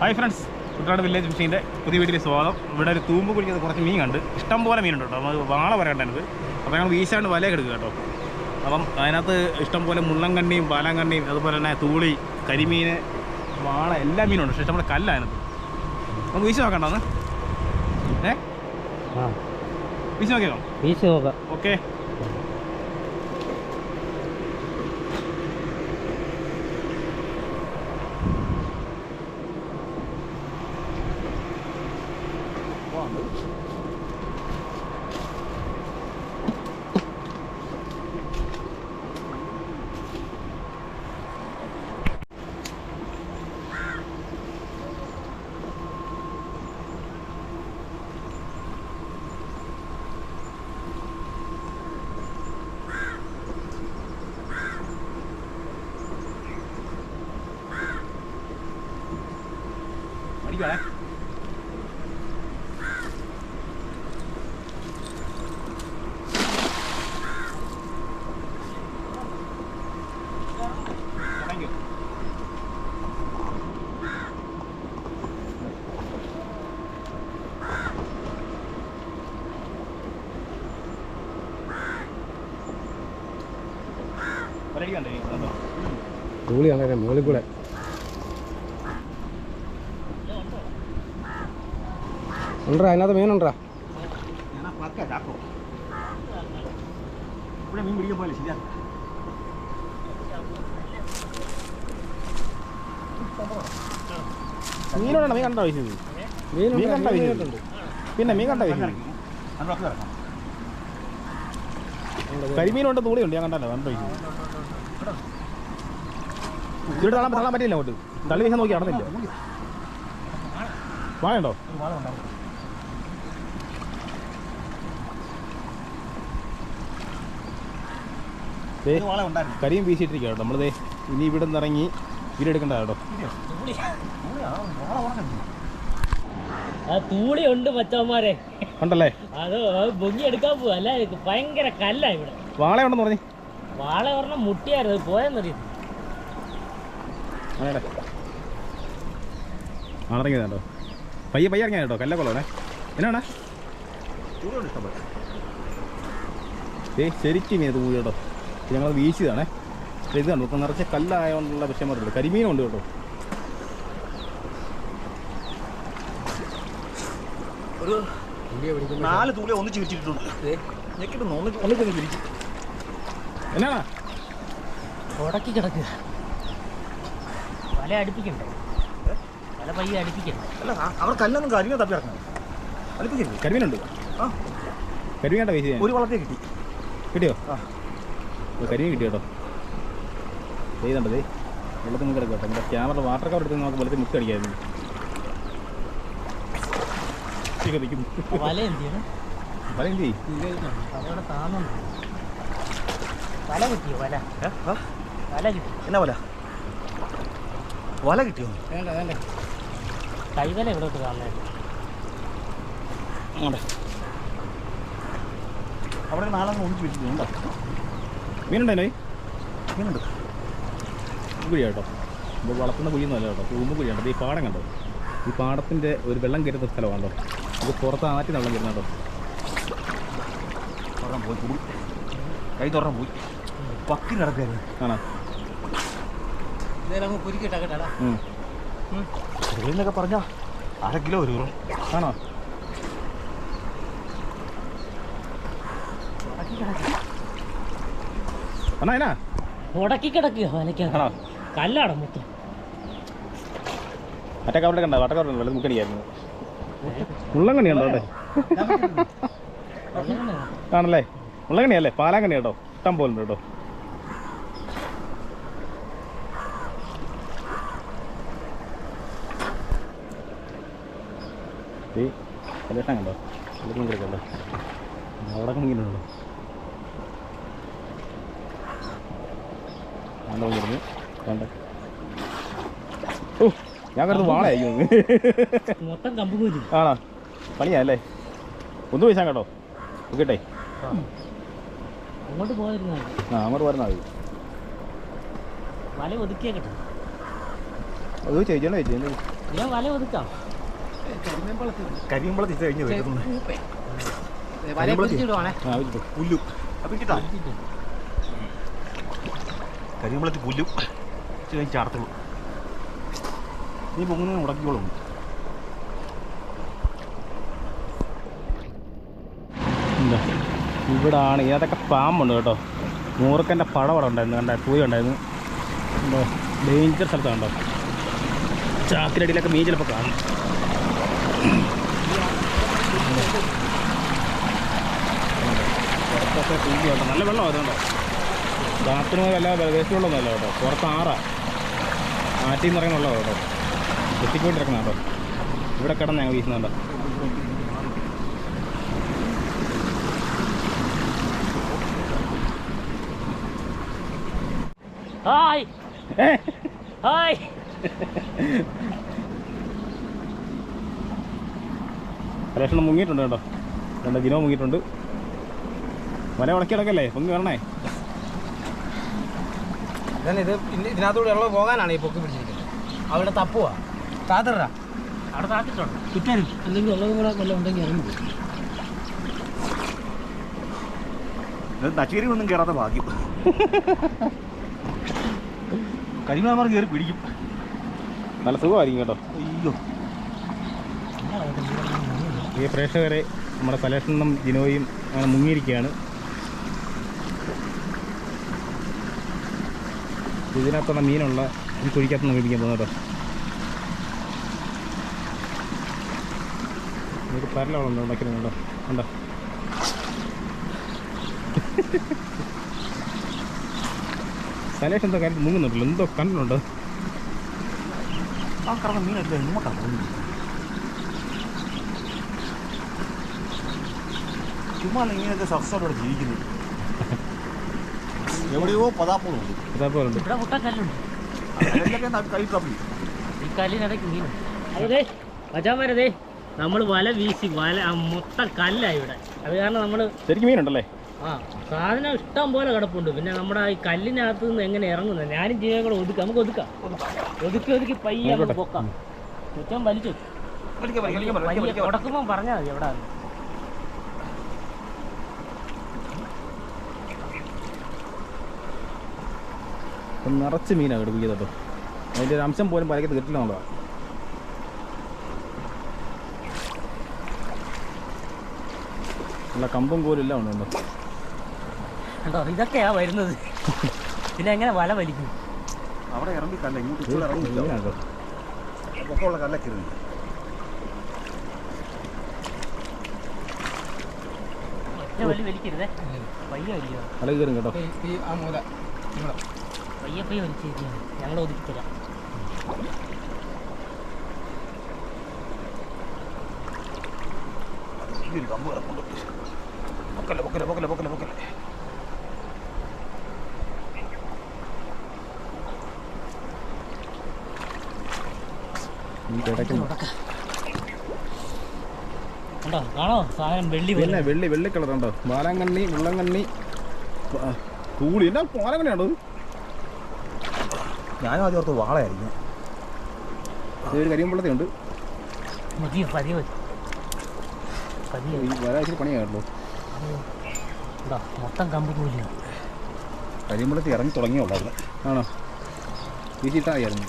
Hi friends Kuttanad village ഫിഷിന്റെ പുതിയ വീട്ടിലെ സ്വാഗതം. ഇവിടെ ഒരു തൂമ്പ് കുടിക്കുന്നത് കുറച്ച് മീൻ കണ്ട്. ഇഷ്ടം പോലെ മീനുണ്ട്? കേട്ടോ നമ്മൾ വാള പറയണ്ടത് അപ്പോൾ ഞങ്ങൾ വീശാണ്ട് വലയൊക്കെ എടുക്കുക കേട്ടോ. അപ്പം അതിനകത്ത് ഇഷ്ടം പോലെ മുള്ളൻകണ്ണിയും പാലാങ്കണ്ണിയും അതുപോലെ തന്നെ തൂളി കരിമീൻ വാള എല്ലാ മീനും ഉണ്ട് പക്ഷേ ഇഷ്ടംപോലെ കല്ല അതിനകത്ത്. നമുക്ക് വീശി നോക്കണ്ടെന്ന് ഏ? വീശി നോക്കിയോ? വീശി നോക്കാം. Okay you got. തൂളിയാണ് മുകളിൽ കൂടെ. ഉണ്ടാ അതിനകത്ത് മീനുണ്ടാ മീൻ പിടിക്കാൻ പോലെ ശരിയാ മീനോടാണ് മീൻ കണ്ടോ? വീശുന്നത് മീൻ. കണ്ടോ പിന്നെ മീൻ കണ്ടോ? കരിമീനുണ്ട് തൂളിയുണ്ട് ഞാൻ കണ്ടല്ലോ കണ്ടോ ഇവിടെ തള്ളാൻ തള്ളാൻ പറ്റില്ല അങ്ങോട്ട്. തള്ളി വീശാൻ നോക്കി നടന്നില്ല. വാഴയുണ്ടോ? കരിയും വീശിയിട്ടിരിക്കുക കേട്ടോ. നമ്മളിതേ ഇനി ഇവിടെ നിന്ന് ഇറങ്ങി വീടെടുക്കണ്ട കേട്ടോ. ആ തൂളി ഉണ്ട് മച്ചന്മാരെ ഉണ്ടല്ലേ? അത് പൊങ്ങി എടുക്കാൻ പോവാ. അല്ല ഭയങ്കര കല്ല ഇവിടെ. വാളയുണ്ടെന്ന് പറഞ്ഞേ. വാള പറഞ്ഞ മുട്ടിയായിരുന്നു. അത് ആണിറങ്ങിയത് കേട്ടോ പയ്യെ പയ്യെ ഇറങ്ങിയ കേട്ടോ കല്ലക്കൊള്ളണേ. എന്നാണ്? ഏ ശരിക്കും ഇത് മൂടി കേട്ടോ? ഞങ്ങൾ വീശിയതാണേ. ഇത് കണ്ടു? ഇപ്പം നിറച്ച് കല്ലായതുകൊണ്ടുള്ള വിഷയമായിട്ടുണ്ട് കരിമീനുണ്ട് കേട്ടോ. ഒരു നാല് തൂളി ഒന്നിച്ച് ചിരിച്ചിട്ടുണ്ട്. ഒന്ന് എന്നാണ്? ഉടക്കി കിടക്കുക വല അടുപ്പിക്കണ്ടേ? തല പയ്യെ അടുപ്പിക്കണ്ടേ? അല്ല കല്ലൊന്നും കരിമീൻ തപ്പി ഇറക്കണം. അടുപ്പിക്കരുത് കരിമീനുണ്ട്. ആ. കരിമീൻ കരിമീനാട്ടോ വീശി ഒരു വളർത്തി കിട്ടി. കിട്ടിയോ? ആ. കരിമീൻ കിട്ടി കേട്ടോ. ചെയ്തണ്ടേ ദേ. വെള്ളത്തിൽ മുക്കി കിടക്കും കേട്ടോ. എന്റെ ക്യാമറ വാട്ടർ കവർ എടുത്ത് നമുക്ക് വെള്ളത്തിൽ മുക്കി അടിക്കായിരുന്നു. വല എന്ത് ചെയ്യണം വല എന്ത് ചെയ്യും? അതവിടെ വല കിട്ടിയോ വല? ആ? വല കിട്ടി. എന്നാ വല? വല കിട്ടിയോ? വേണ്ട വേണ്ട. കൈവല ഇവിടോട്ട് കാണുന്നേ അങ്ങോട്ടെ അവിടെ നാളെ ഒന്നിച്ച് വെച്ചിട്ടുണ്ട് മീനുണ്ടായി മീനുണ്ട് കുഴി കേട്ടോ ഇപ്പോൾ വളർത്തുന്ന കുഴിയൊന്നുമല്ല കേട്ടോ. തൂമ്പ് കുഴി കേട്ടോ ഈ പാടം കണ്ടോ? ഈ പാടത്തിന്റെ ഒരു വെള്ളം കയറുന്ന സ്ഥലമാണോ ഇത് പുറത്ത് ആറ്റി വെള്ളം കയറുന്ന കേട്ടോ. പോയി. കൈ തുറന്നാൽ പോയി. പക്കി കിടക്കായിരുന്നു ആണോ? എന്നൊക്കെ പറഞ്ഞാ അര കിലോ ഒരു ആണോ? എന്നാ എന്നാ? ഉടക്കി കിടക്കുക മൊത്തം. മറ്റേ വെള്ളം ഉണ്ടോ? ആണല്ലേ? മുള്ളങ്കണ്ണി അല്ലേ പാലാങ്കണ്ണി കേട്ടോ? ഇഷ്ടം പോലെ കേട്ടോ. ഈ കല്ലേട്ടം കണ്ടോ? കല്ലേട്ടം കിടക്കണ്ടോ അവിടെ കണ്ടോ ഓ ഞാൻ വാളയായിരിക്കും മൊത്തം കമ്പുകൂരി ആണോ? പണിയാ അല്ലേ? ഒന്ന് പൈസ കേട്ടോ നോക്കട്ടെ അങ്ങോട്ട് പോയിരുന്നാൽ ആ അങ്ങോട്ട് മതി വല ഒതുക്കിയാ കേട്ടോ അത് ചോദിച്ചോ ഞാൻ വല ഒതുക്കാം. കരിമ്പളത്തി കഴിഞ്ഞ് വെച്ചിട്ട് പുല്ലു. കരിമ്പളത്തി പുല്ലു. കഴിഞ്ഞ് ചാടത്തുള്ളൂ. നീ പൊങ്ങുന്ന മുടക്കിക്കോളും എന്താ ഇവിടാണ്. ഇതിനകത്തൊക്കെ പാമ്പുണ്ട് കേട്ടോ? മൂർക്കന്റെ പടം അവിടെ ഉണ്ടായിരുന്നു. കണ്ട? പൂയ ഉണ്ടായിരുന്നു. എന്തോ ഡേഞ്ചർ സ്ഥലത്താണ് കേട്ടോ. ചാക്കിനടിയിലൊക്കെ മീൻ ചിലപ്പോൾ കാണും. പുറത്തൊക്കെ തൂക്കിയുണ്ട് നല്ല വെള്ളം അതുകൊണ്ടോ ബാത്റൂം വല്ല വേസ്റ്റ് വെള്ളമൊന്നുമല്ല കേട്ടോ. പുറത്ത് ആറാ. ആറ്റിൽ നിന്ന് ഇറങ്ങുന്നുള്ള കേട്ടോ. എത്തിക്കൊണ്ടിരിക്കണം കേട്ടോ. ഇവിടെ കിടന്ന് ഞങ്ങൾ വീശുന്നുണ്ടോ ഹായ്. ഹായ്. പരീക്ഷണം മുങ്ങിയിട്ടുണ്ട് കേട്ടോ. രണ്ട് ദിനവും മുങ്ങിയിട്ടുണ്ട്. വല ഉടക്കി കിടക്കല്ലേ പൊങ്ങി വരണേ. ഇത്. ഇതിനകത്തൂടെ ഉള്ളത് പോകാനാണ് ഈ പൊക്കി പിടിച്ചിരിക്കുന്നത്. അവിടെ തപ്പുവാ. താത്തറ അവിടെ താത്തിട്ടുണ്ട്. ചുറ്റാനും അല്ലെങ്കിൽ ഉള്ളതും കൂടെ വല്ലതും ഉണ്ടെങ്കിൽ ഇറങ്ങി നച്ചേരി ഒന്നും കയറാത്ത ഭാഗ്യം. കരിമലമാർ കയറി പിടിക്കും. നല്ല സുഖമായിരിക്കും കേട്ടോ. അയ്യോ. ഈ പ്രേക്ഷകരെ നമ്മുടെ സലേഷനും ജിനോയും അങ്ങനെ മുങ്ങിയിരിക്കുകയാണ്. ഇതിനകത്തുള്ള മീനുള്ള ഈ കുഴിക്കകത്ത് നിന്ന് പിടിക്കാൻ പോകുന്നത് കേട്ടോ. ഒരു പരലോളം ഉണ്ടാക്കുന്നുണ്ടോ ഉണ്ടോ സലേഷ് എന്തോ കാര്യം മുങ്ങുന്നുണ്ടല്ലോ. എന്തോ കണ്ണുണ്ട് ആ കറന്ന മീൻ എങ്ങോട്ടാണ് പോകുന്നത്? ചുമ്മാ ഇങ്ങനെയൊക്കെ സബ്സോടെ ജീവിക്കുന്നത് എവിടെയോ പതാപ്പുണ്ട് ഇവിടെ മുട്ടക്കല്ലുണ്ട് അതിലൊക്കെ കൈ തപ്പി? ഈ കല്ലിനിടയ്ക്ക് അതെ നമ്മൾ വല വീശി വല മൊത്തം കല്ലായി ഇവിടെ. അത് കാരണം നമ്മൾ ശരിക്കും മീനുണ്ടല്ലേ? ആ സാധനം ഇഷ്ടം പോലെ കിടപ്പുണ്ട്. പിന്നെ നമ്മുടെ ഈ കല്ലിനകത്ത് നിന്ന് എങ്ങനെ ഇറങ്ങുന്നത് ഞാനും ജീവൻ കൂടെ ഒതുക്കാം. നമുക്ക് ഒതുക്കാം. ഒതുക്കി. ഒതുക്കി പയ്യെ പൊക്കാം. കുറ്റം വലിച്ചു. തുടക്കുമ്പോൾ പറഞ്ഞാൽ മതി എവിടെ നിറച്ച് മീനാണ് എടുപ്പിക്കുക കേട്ടോ അതിന്റെ ഒരു അംശം പോലും പലക്ക് കിട്ടില്ല എന്നുള്ളതാണ് നല്ല കമ്പും പോലും ഇല്ല ഉണ്ട് ഇതൊക്കെയാ വരുന്നത്. പിന്നെ എങ്ങനെ വല വലിക്കും? അവിടെ ഇറങ്ങി കല്ല ഇങ്ങോട്ട് ഇറങ്ങില്ല പൊക്കമുള്ള കല്ലൊക്കെ ഇരുന്നു ഒറ്റ വലി വലിക്കരുതേ. പയ്യെ വലിക്കുക കേട്ടോ. ഈ ആ മൂല ഇവിടെ. പയ്യെ പയ്യെ വലിച്ചിരിക്കുകയാണ്. ഞങ്ങൾ ഒതുക്കി തരാം ഈ ഒരു കമ്പ് കിടപ്പുണ്ട്. പൊക്കല്ല പൊക്കല്ല പൊക്കല്ല പൊക്കല്ല പൊക്കല്ല. കണ്ടോ? കാണോ? സാധനം വെള്ളി വെള്ളി വെള്ളി കളർ ഉണ്ടോ? ബാലങ്കണ്ണി വെള്ളങ്കണ്ണി കൂളി എന്നാ ബാലങ്കണ്ണിയാണോ ഇത്? ഞാനും ആദ്യം ഓർത്ത് വാളയായിരിക്കും. ഒരു കരിമ്പള്ളത്തി ഉണ്ട് മതി പണിയാണല്ലോ. കണ്ടോ മൊത്തം കമ്പ് കൂലിയാണ് ഇറങ്ങി തുടങ്ങിയുള്ളായിരുന്നു ആണോ? വീശിട്ടായിരുന്നു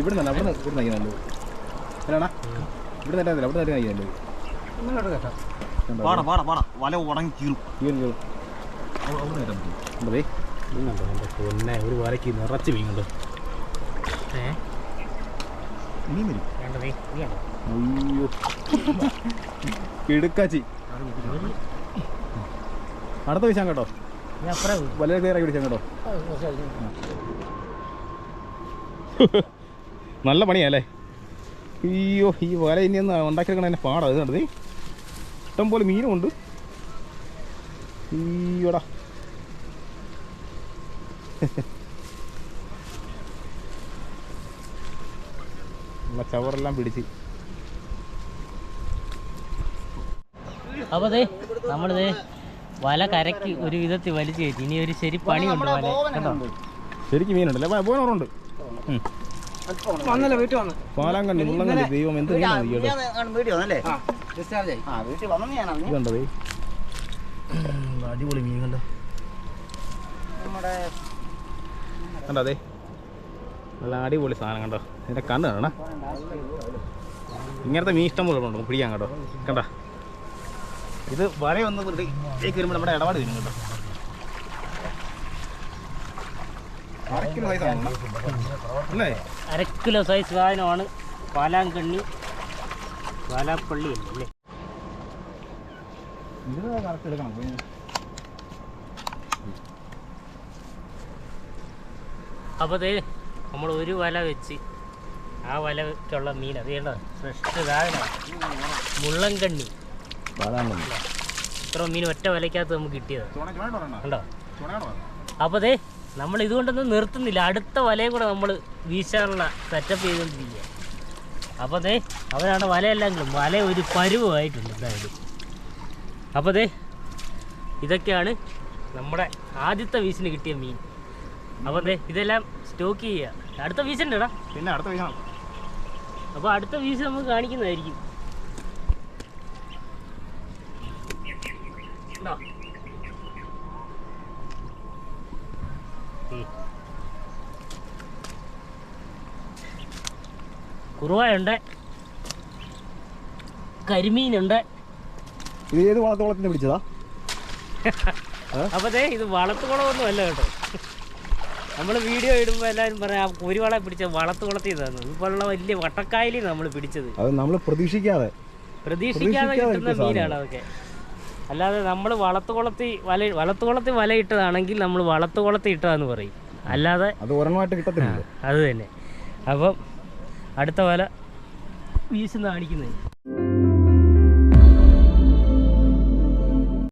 ഇവിടെ നല്ല അവിടെ ഇവിടെ നല്ലത്. അല്ലാണ ഇവിടെ നല്ല അവിടെ നല്ല പാട വല ഉണങ്ങി കീറും. കീറും കീറും. കണ്ടോ എന്റെ പൊന്നെ ഒരു വലയ്ക്ക് നിറച്ച് അയ്യോ. കിടുക്കാച്ചി. അടുത്ത വിശാൻ കേട്ടോ. വല പിടിച്ചാൽ നല്ല പണിയല്ലേ? അയ്യോ ഈ വല ഇനി ഒന്ന് ഉണ്ടാക്കിയെടുക്കണ എന്നെ പാടാ ഇത് കണ്ടത് ഇഷ്ടം പോലെ മീനും ഉണ്ട് അയ്യോടാ. ചവറെല്ലാം പിടിച്ച്. അപ്പൊ ദേ നമ്മളിത് വല കരക്ക് ഒരു വിധത്തിൽ വലിച്ചു കയറ്റി. ഇനി ഒരു ശരി പണിയുണ്ട് വല. ശരിക്കും മീനുണ്ടല്ലേ പാലാങ്കണ്ണി മുള്ളങ്കണ്ണി ദൈവം എന്ത് അടിപൊളി മീൻ കണ്ടോ? നമ്മുടെ കണ്ടതേ? നല്ല അടിപൊളി സാധനം കണ്ടോ? ഇതിന്റെ കണ്ണ് കാണണ? ഇങ്ങനത്തെ മീൻ ഇഷ്ടം പോലെ ഉണ്ടോ പിടിക്കാൻ കേട്ടോ. കണ്ട? ഇത് വര ഒന്ന് ഇതിലേക്ക് വരുമ്പോൾ നമ്മുടെ ഇടപാട് വരും കേട്ടോ. അര കിലോ സൈസ് സാധനമാണ്. പാലാങ്കണ്ണി പാലാപ്പള്ളി അല്ലേ? ഇത് കറക്റ്റ് എടുക്കണം. അപ്പോൾ ദേ നമ്മൾ ഒരു വല വെച്ച് ആ വലക്കുള്ള മീൻ അത് കേട്ടോ ഫ്രഷ് സാധനമാണ് മുള്ളൻകണ്ണി. ഇത്ര മീൻ ഒറ്റ വലയ്ക്കകത്ത് നമുക്ക് കിട്ടിയത്. ഉണ്ടോ അപ്പോൾ ദേ നമ്മൾ ഇതുകൊണ്ടൊന്നും നിർത്തുന്നില്ല. അടുത്ത വലയും കൂടെ നമ്മൾ വീശാനുള്ള സെറ്റപ്പ് ചെയ്തുകൊണ്ടിരിക്കുക അപ്പോൾ ദേ അവരാണ് വലയെല്ലാം വല ഒരു പരുവമായിട്ടുണ്ട് എന്തായാലും. അപ്പോൾ ദേ ഇതൊക്കെയാണ് നമ്മുടെ ആദ്യത്തെ വീശിന് കിട്ടിയ മീൻ. അപ്പോൾ ദേ ഇതെല്ലാം സ്റ്റോക്ക് ചെയ്യുക അടുത്ത വീശുണ്ടടാ. പിന്നെ അടുത്ത വീസ് അപ്പോൾ അടുത്ത വീസ് നമുക്ക് കാണിക്കുന്നതായിരിക്കും. കുറവായുണ്ട്. കരിമീനുണ്ട്. ഇത് ഏത് വളത്തോളത്തിന് പിടിച്ചതാ? അപ്പതേ ഇത് വളത്തുകുളമൊന്നും അല്ല കേട്ടോ. നമ്മൾ വീഡിയോ ഇടുമ്പോൾ എല്ലാവരും പറയാം കുരുവളെ ഒരു വള പിടിച്ച തന്നു ഇപ്പോഴുള്ള വലിയ വട്ടക്കായലി നമ്മൾ പിടിച്ചത്. അത് നമ്മൾ പ്രതീക്ഷിക്കാതെ. പ്രതീക്ഷിക്കാതെ കിട്ടുന്ന മീനാണ് അതൊക്കെ. അല്ലാതെ നമ്മൾ വളത്തുകുളത്തി വല വളത്തുകുളത്തി വല ഇട്ടതാണെങ്കിൽ നമ്മൾ വളത്തുകുളത്തി ഇട്ടതാന്ന് പറയും. അല്ലാതെ അത് ഒരെണ്ണമായിട്ട് കിട്ടത്തില്ല അത് തന്നെ. അപ്പം അടുത്ത വല വീശുന്ന കാണിക്കുന്നത്.